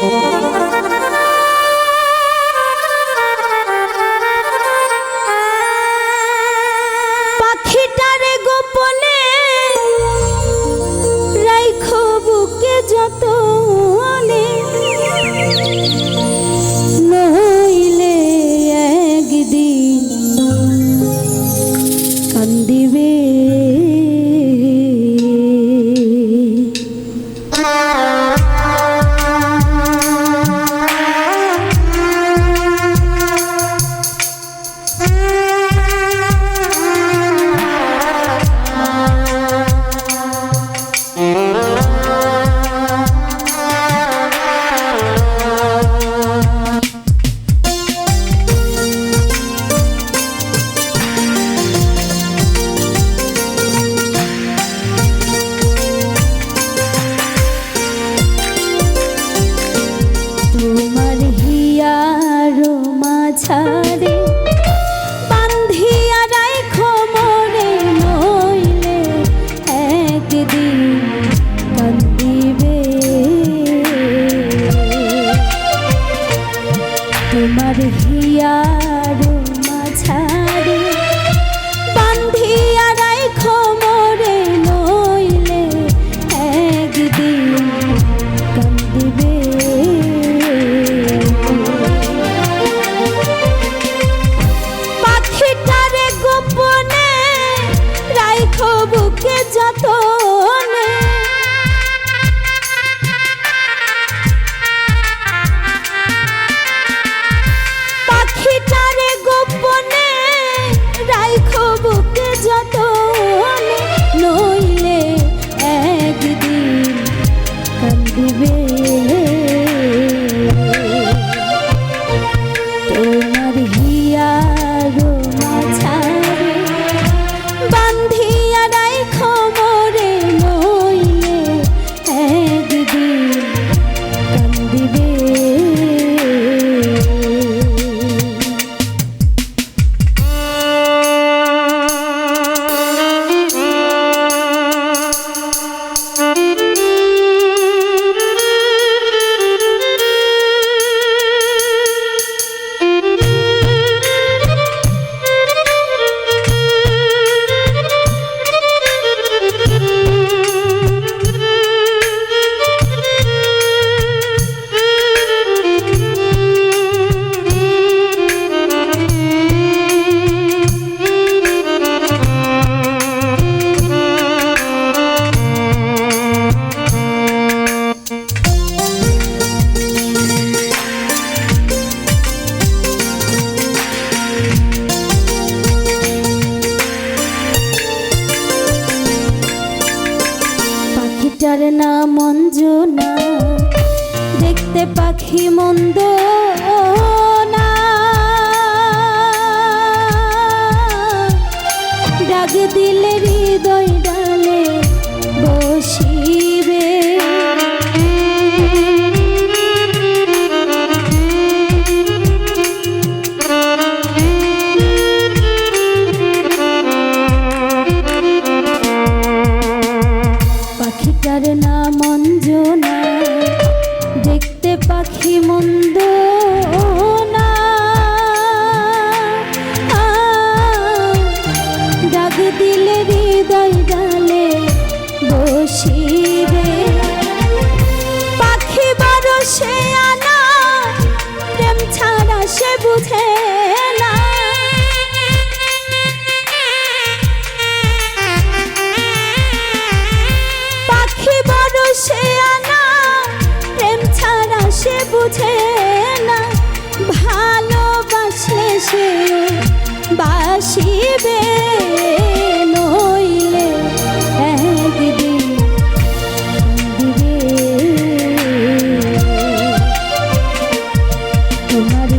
Thank you. 啊 তার নাম অঞ্জনা। দেখতে পাখি মন্দির দিবে নইলে একদিন তোমার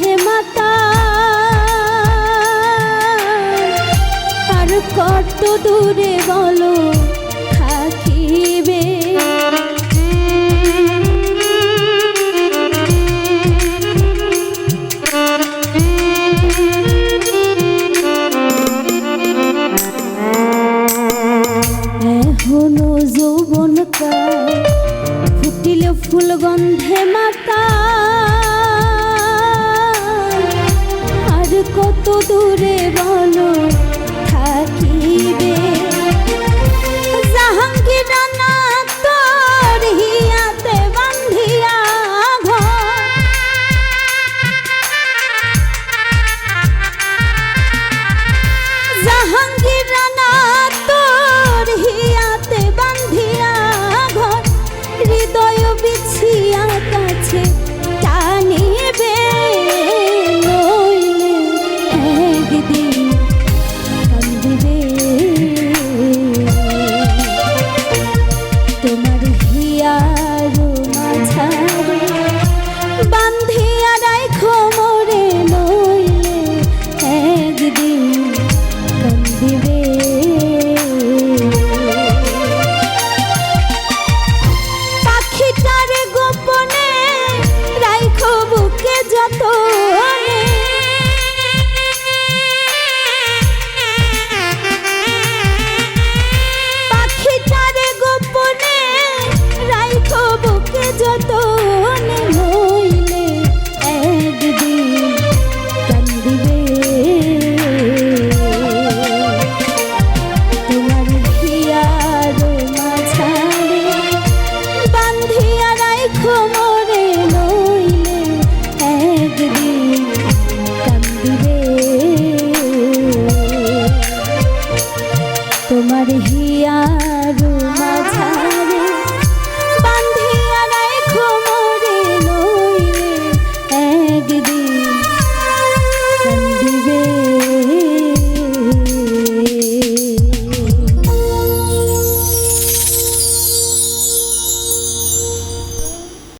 হে মাতা আর কত দূরে বলো থাকিবে? এখনও যৌবনকাল ফুটিল ফুল গন্ধে মাতা ya tuh তোমার হিয়ারু